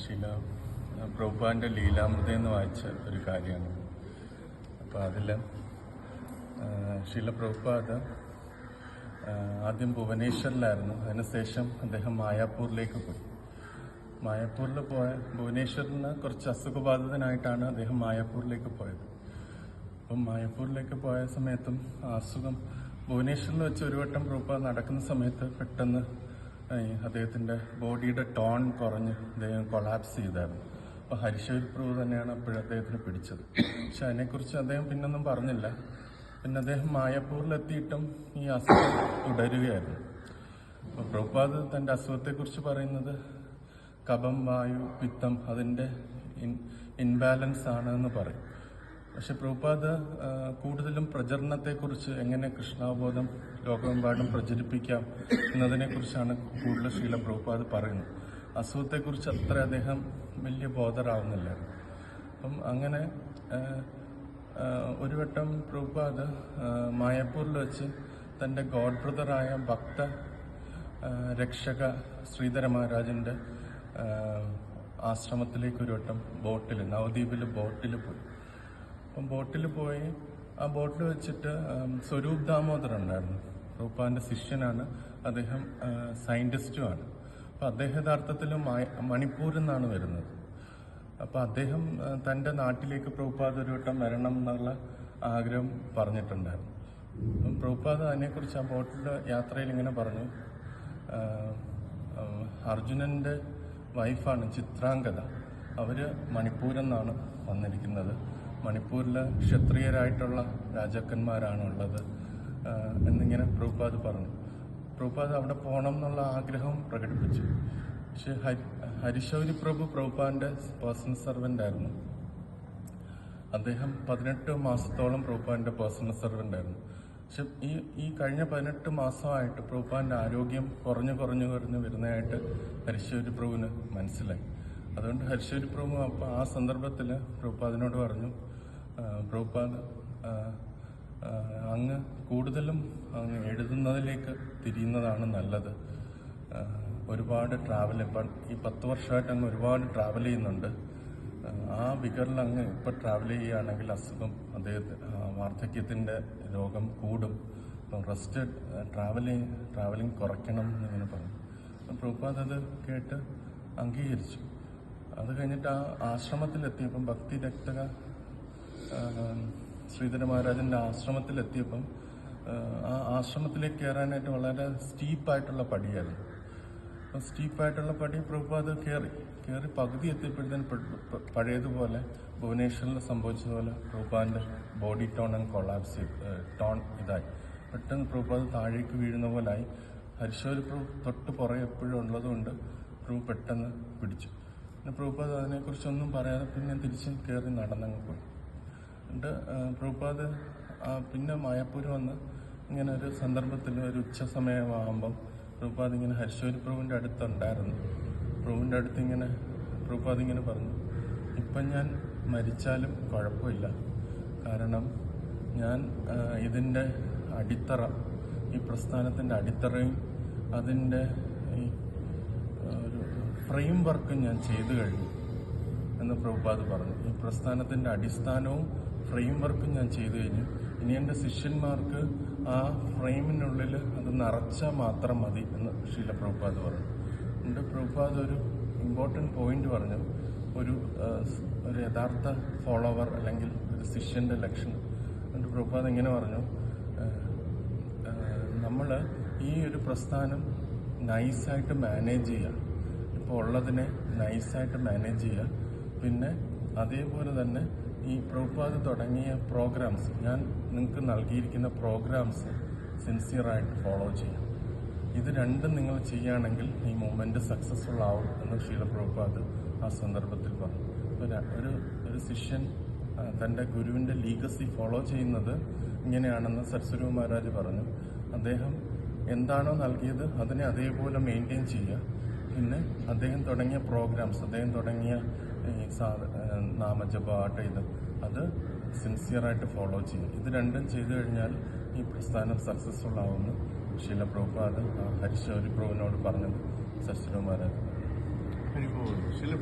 ശില പ്രഭുപാന്റെ ലീലാമൃത എന്ന് വായിച്ച ഒരു കാര്യമാണ്. അപ്പോൾ അതിൽ ശില പ്രഭുപാദ് ആദ്യം ഭുവനേശ്വറിലായിരുന്നു. അതിനുശേഷം അദ്ദേഹം മായാപ്പൂരിലേക്ക് പോയി. മായാപ്പൂരിൽ പോയ ഭുവനേശ്വറിൽ നിന്ന് കുറച്ച് അസുഖബാധിതനായിട്ടാണ് അദ്ദേഹം മായാപ്പൂരിലേക്ക് പോയത്. അപ്പം മായാപ്പൂരിലേക്ക് പോയ സമയത്തും അസുഖം ഭുവനേശ്വറിൽ വെച്ച് ഒരു വട്ടം പ്രഭുപാദ് നടക്കുന്ന സമയത്ത് പെട്ടെന്ന് അദ്ദേഹത്തിന്റെ ബോഡിയുടെ ടോൺ കുറഞ്ഞ് അദ്ദേഹം കൊളാപ്സ് ചെയ്തായിരുന്നു. അപ്പോൾ ഹരിശേരി പ്രഭു തന്നെയാണ് അപ്പോഴും അദ്ദേഹത്തിന് പിടിച്ചത്. പക്ഷെ അതിനെക്കുറിച്ച് അദ്ദേഹം പിന്നൊന്നും പറഞ്ഞില്ല. പിന്നെ അദ്ദേഹം മായപ്പൂരിലെത്തിയിട്ടും ഈ അസുഖം തുടരുകയായിരുന്നു. അപ്പോൾ പ്രഭുപാദ് തന്റെ അസുഖത്തെക്കുറിച്ച് പറയുന്നത് കപം വായു പിത്തം അതിന്റെ ഇൻ ഇൻബാലൻസ് ആണ് എന്ന് പറയും. പക്ഷെ പ്രഭുപാദ് കൂടുതലും പ്രചരണത്തെക്കുറിച്ച് എങ്ങനെ കൃഷ്ണാവബോധം ലോകമെമ്പാടും പ്രചരിപ്പിക്കാം എന്നതിനെക്കുറിച്ചാണ് കൂടുതൽ ശീല പ്രഭുപാദ് പറയുന്നത്. അസുഖത്തെക്കുറിച്ച് അത്ര അദ്ദേഹം വലിയ ബോധറാവുന്നില്ല അപ്പം അങ്ങനെ ഒരു വട്ടം പ്രഭുപാദ് മായപ്പൂരിൽ വെച്ച് തന്റെ ഗോഡ് ബ്രദറായ ഭക്ത രക്ഷക ശ്രീധര മഹാരാജന്റെ ആശ്രമത്തിലേക്ക് ഒരു വട്ടം ബോട്ടിൽ നവദ്വീപിൽ ബോട്ടിൽ പോയി. അപ്പം ബോട്ടിൽ പോയി. ആ ബോട്ടിൽ വെച്ചിട്ട് സ്വരൂപ് ദാമോദർ ഉണ്ടായിരുന്നു. റൂപ്പാന്റെ ശിഷ്യനാണ്. അദ്ദേഹം സയന്റിസ്റ്റുമാണ് അപ്പം അദ്ദേഹം യഥാർത്ഥത്തിൽ മണിപ്പൂരിൽ നിന്നാണ് വരുന്നത്. അപ്പം അദ്ദേഹം തന്റെ നാട്ടിലേക്ക് പ്രഭുപാദ് ഒരു വട്ടം വരണം എന്നുള്ള ആഗ്രഹം പറഞ്ഞിട്ടുണ്ടായിരുന്നു. അപ്പം പ്രഭുപാദ് അതിനെക്കുറിച്ച് ആ ബോട്ടിലെ യാത്രയിൽ ഇങ്ങനെ പറഞ്ഞു. അർജുനന്റെ വൈഫാണ് ചിത്രാംഗത അവർ മണിപ്പൂരിൽ നിന്നാണ് വന്നിരിക്കുന്നത്. മണിപ്പൂരിലെ ക്ഷത്രിയരായിട്ടുള്ള രാജാക്കന്മാരാണ് ഉള്ളത് എന്നിങ്ങനെ പ്രഭുപാദ് പറഞ്ഞു. പ്രഭുപാദ് അവിടെ പോകണം എന്നുള്ള ആഗ്രഹം പ്രകടിപ്പിച്ചു. പക്ഷെ ഹരി ഹരിശൗരി പ്രഭു പ്രഭുപാദിന്റെ പേഴ്സണൽ സർവന്റ് ആയിരുന്നു. അദ്ദേഹം പതിനെട്ട് മാസത്തോളം പ്രഭുപാദിന്റെ പേഴ്സണൽ സർവന്റ് ആയിരുന്നു. പക്ഷെ ഈ ഈ കഴിഞ്ഞ പതിനെട്ട് മാസമായിട്ട് പ്രഭുപാദിന്റെ ആരോഗ്യം കുറഞ്ഞു കുറഞ്ഞു കുറഞ്ഞു വരുന്നതായിട്ട് ഹരിശൗരി പ്രഭുവിന് മനസ്സിലായി. അതുകൊണ്ട് ഹരിശ്വരി പ്രഭു അപ്പോൾ ആ സന്ദർഭത്തിൽ പ്രഭുപാദിനോട് പറഞ്ഞു പ്രഭുപാദ് അങ്ങ് കൂടുതലും അങ്ങ് എഴുതുന്നതിലേക്ക് തിരിയുന്നതാണ് നല്ലത്. ഒരുപാട് ട്രാവൽ ഇപ്പം ഈ പത്ത് വർഷമായിട്ട് അങ്ങ് ഒരുപാട് ട്രാവൽ ചെയ്യുന്നുണ്ട്. ആ, വികറിൽ അങ്ങ് ഇപ്പം ട്രാവൽ ചെയ്യുകയാണെങ്കിൽ അസുഖം അദ്ദേഹത്തിന് വാർദ്ധക്യത്തിന്റെ രോഗം കൂടും. അപ്പം റെസ്റ്റ് ട്രാവൽ ട്രാവലിംഗ് കുറയ്ക്കണം എന്നിങ്ങനെ പറഞ്ഞു. അപ്പം പ്രഭുപാദ് അത് കേട്ട് അംഗീകരിച്ചു. അത് കഴിഞ്ഞിട്ട് ആ ആശ്രമത്തിലെത്തിയപ്പം ഭക്തി രക്തക ശ്രീധര മഹാരാജന്റെ ആശ്രമത്തിലെത്തിയപ്പം ആ, ആശ്രമത്തിലേക്ക് കയറാനായിട്ട് വളരെ സ്റ്റീപ്പായിട്ടുള്ള പടിയായിരുന്നു. അപ്പം സ്റ്റീപ്പായിട്ടുള്ള പടി പ്രഭുപാദ് കയറി. കയറി പകുതി എത്തിയപ്പോഴത്തേന് പഴയതുപോലെ ഭുവനേശ്വറിൽ സംഭവിച്ചതുപോലെ പ്രഭുപാദിന്റെ ബോഡി ടോൺ അങ്ങ് കൊളാപ്സ് ടോൺ ഇതായി. പെട്ടെന്ന് പ്രഭുപാദ് താഴേക്ക് വീഴുന്ന പോലായി. ഹരിശോരി പ്രഭു തൊട്ട് പുറകെ എപ്പോഴും ഉള്ളതുകൊണ്ട് പ്രഭു പെട്ടെന്ന് പിടിച്ചു. പ്രഭുപാദ് അതിനെക്കുറിച്ചൊന്നും പറയാതെ പിന്നെ തിരിച്ച് കയറി നടന്നങ്ങ് പോയി. എന്നിട്ട് പ്രഭുപാദ് പിന്നെ മായപ്പൂര് വന്ന് ഇങ്ങനെ ഒരു സന്ദർഭത്തിൽ ഒരു ഉച്ച സമയമാകുമ്പം പ്രഭുപാദ് ഇങ്ങനെ ഹരിശോരി പ്രഭുവിന്റെ അടുത്തുണ്ടായിരുന്നു. പ്രഭുവിന്റെ അടുത്ത് ഇങ്ങനെ പ്രഭുപാദ് ഇങ്ങനെ പറഞ്ഞു ഇപ്പം ഞാൻ മരിച്ചാലും കുഴപ്പമില്ല. കാരണം ഞാൻ ഇതിന്റെ അടിത്തറ ഈ പ്രസ്ഥാനത്തിന്റെ അടിത്തറയും അതിന്റെ ഈ ഒരു ഫ്രെയിം വർക്കും ഞാൻ ചെയ്തു കഴിഞ്ഞു എന്ന് പ്രഭുപാദ് പറഞ്ഞു. ഈ പ്രസ്ഥാനത്തിന്റെ അടിസ്ഥാനവും ഫ്രെയിം വർക്കും ഞാൻ ചെയ്തു കഴിഞ്ഞു. ഇനി എന്റെ ശിഷ്യന്മാർക്ക് ആ ഫ്രെയിമിനുള്ളിൽ അത് നിറച്ചാൽ മാത്രം മതി എന്ന് ശീല പ്രഭുപാദ് പറഞ്ഞു. എന്റെ പ്രഭുപാദ് ഒരു ഇമ്പോർട്ടന്റ് പോയിന്റ് പറഞ്ഞു. ഒരു ഒരു യഥാർത്ഥ ഫോളോവർ അല്ലെങ്കിൽ ഒരു ശിഷ്യന്റെ ലക്ഷണം എന്റെ പ്രഭുപാദ് ഇങ്ങനെ പറഞ്ഞു നമ്മൾ ഈ ഒരു പ്രസ്ഥാനം നൈസായിട്ട് മാനേജ് ചെയ്യുക ഇപ്പോൾ ഉള്ളതിനെ നൈസായിട്ട് മാനേജ് ചെയ്യുക. പിന്നെ അതേപോലെ തന്നെ ഈ പ്രഭുപാദ് തുടങ്ങിയ പ്രോഗ്രാംസ് ഞാൻ നിങ്ങൾക്ക് നൽകിയിരിക്കുന്ന പ്രോഗ്രാംസ് സിൻസിയറായിട്ട് ഫോളോ ചെയ്യാം. ഇത് രണ്ടും നിങ്ങൾ ചെയ്യുകയാണെങ്കിൽ ഈ മൂവ്മെന്റ് സക്സസ്ഫുൾ ആവും എന്ന് ശീല പ്രഭുപാദ് ആ സന്ദർഭത്തിൽ പറഞ്ഞു. ഒരു- ഒരു ശിഷ്യൻ തന്റെ ഗുരുവിന്റെ ലീഗസി ഫോളോ ചെയ്യുന്നത് ഇങ്ങനെയാണെന്ന് സരസ്വരു മഹാരാജ് പറഞ്ഞു. അദ്ദേഹം എന്താണോ നൽകിയത് അതിനെ അതേപോലെ മെയിന്റെയിൻ ചെയ്യുക. പിന്നെ അദ്ദേഹം തുടങ്ങിയ പ്രോഗ്രാംസ് അദ്ദേഹം തുടങ്ങിയ ഈ സാ- ഏഹ് നാമജപ ആട്ട ഇത് അത് സിൻസിയറായിട്ട് ഫോളോ ചെയ്യും. ഇത് രണ്ടും ചെയ്തു കഴിഞ്ഞാൽ ഈ പ്രസ്ഥാനം സക്സസ്ഫുൾ ആവുമെന്ന് ശീല പ്രഭുപാദ് ഹരിശൗരി പ്രഭുവിനോട് പറഞ്ഞത് സസ്യകുമാരൻ